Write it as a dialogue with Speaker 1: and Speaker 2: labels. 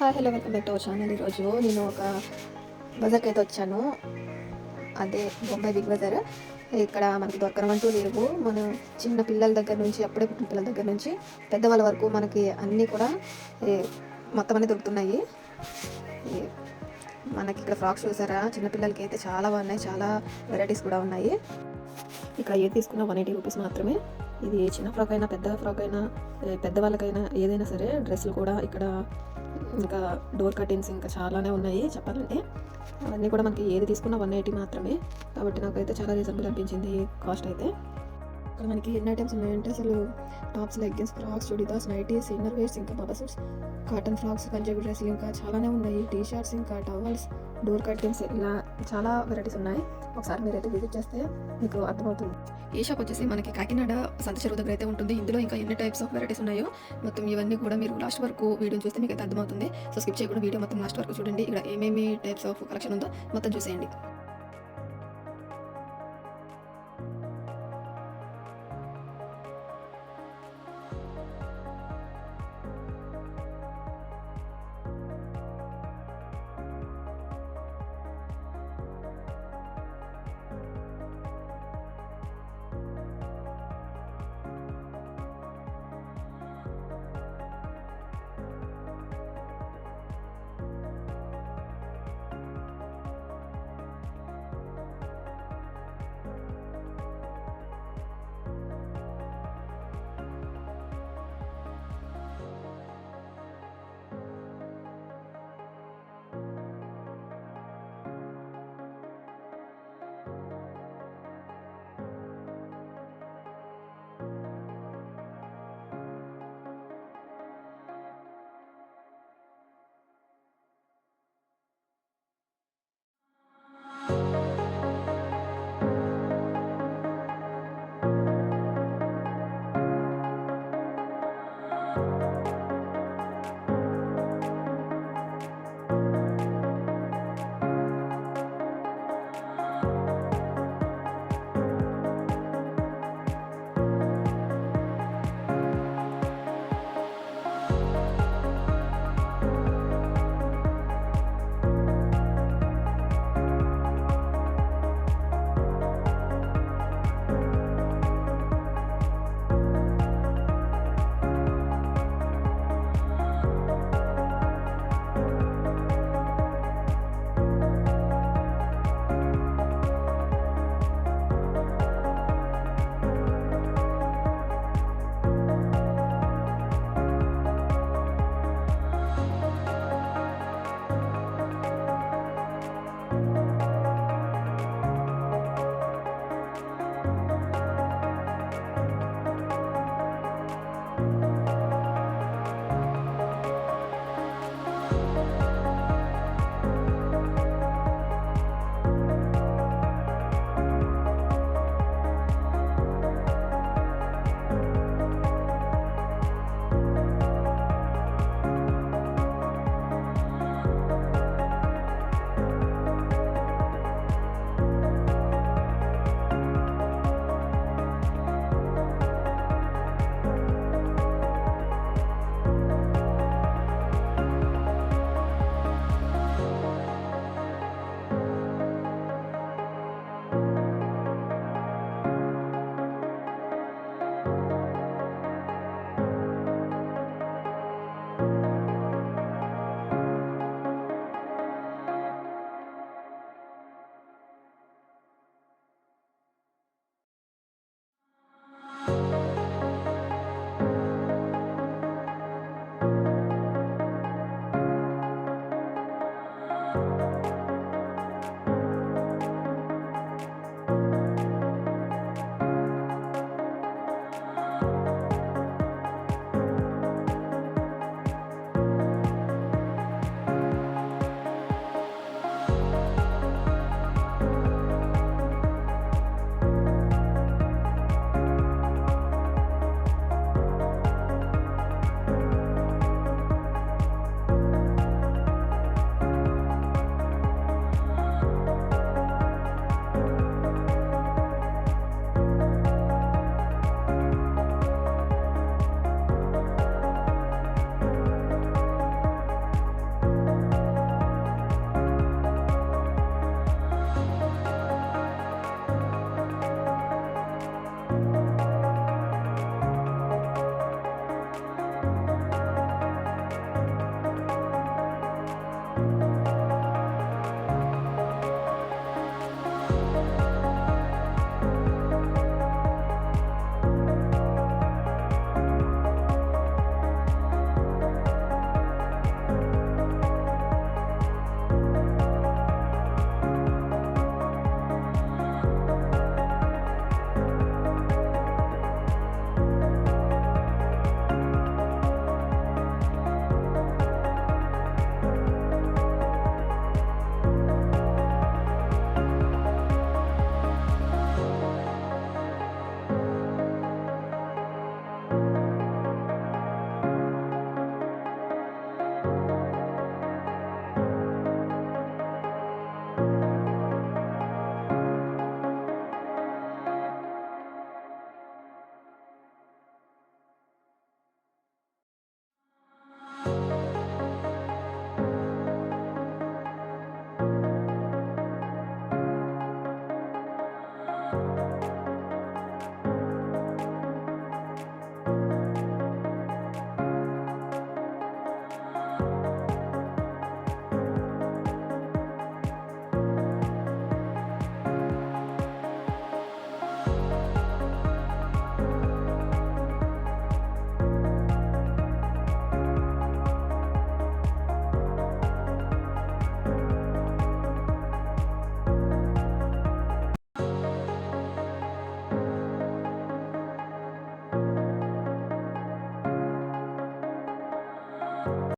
Speaker 1: Hi hello welcome back to our channel. ఈరోజు నేను ఒక బజార్కి అయితే వచ్చాను. అదే బొంబాయి బిగ్ బజార్. ఇక్కడ మనకి దొరకనమంటూ లేవు. మన చిన్న పిల్లల దగ్గర నుంచి అప్పుడే పుట్టిన పిల్లల దగ్గర నుంచి పెద్దవాళ్ళ వరకు మనకి అన్నీ కూడా మొత్తం అన్నీ దొరుకుతున్నాయి. మనకి ఇక్కడ ఫ్రాక్స్ చూసారా? చిన్నపిల్లలకి అయితే చాలా బాగున్నాయి. చాలా వెరైటీస్ కూడా ఉన్నాయి. ఇక్కడ ఏది తీసుకున్నా వన్ ఎయిటీ రూపీస్ మాత్రమే. ఇది చిన్న ఫ్రాక్ అయినా పెద్ద ఫ్రాక్ అయినా పెద్దవాళ్ళకైనా ఏదైనా సరే డ్రెస్సులు కూడా ఇక్కడ ఇంకా డోర్ కర్టెన్స్ ఇంకా చాలానే ఉన్నాయి చెప్పాలంటే. అవన్నీ కూడా మనకి ఏది తీసుకున్నా వన్ ఎయిటీ మాత్రమే. కాబట్టి నాకైతే చాలా రీజనబుల్ అనిపించింది కాస్ట్ అయితే. ఇక్కడ మనకి ఎన్ని ఐటమ్స్ ఉన్నాయంటే అసలు tops leggings frocks churidars nighties inner wears ఇంకా బాబా సూట్స్ కాటన్ ఫ్రాక్స్ పంజాబీ డ్రెస్సులు ఇంకా చాలానే ఉన్నాయి. టీ షర్ట్స్ ఇంకా టవల్స్ డోర్ కర్టెన్స్ ఇలా చాలా వెరైటీస్ ఉన్నాయి. ఒకసారి మీరైతే విజిట్ చేస్తే మీకు అర్థమవుతుంది. ఈ షాప్ వచ్చేసి మనకి కాకినాడ సంత చెరువు దగ్గర అయితే ఉంటుంది. ఇందులో ఇంకా ఎన్ని టైప్స్ ఆఫ్ వెరైటీస్ ఉన్నాయో మొత్తం ఇవన్నీ కూడా మీరు లాస్ట్ వరకు వీడియో చూస్తే మీకు అయితే అర్థమవుతుంది. సో స్కిప్ చేయకుండా వీడియో మొత్తం లాస్ట్ వరకు చూడండి. ఇక్కడ ఏమేమి టైప్స్ ఆఫ్ కలెక్షన్ ఉందో మొత్తం చూసేయండి.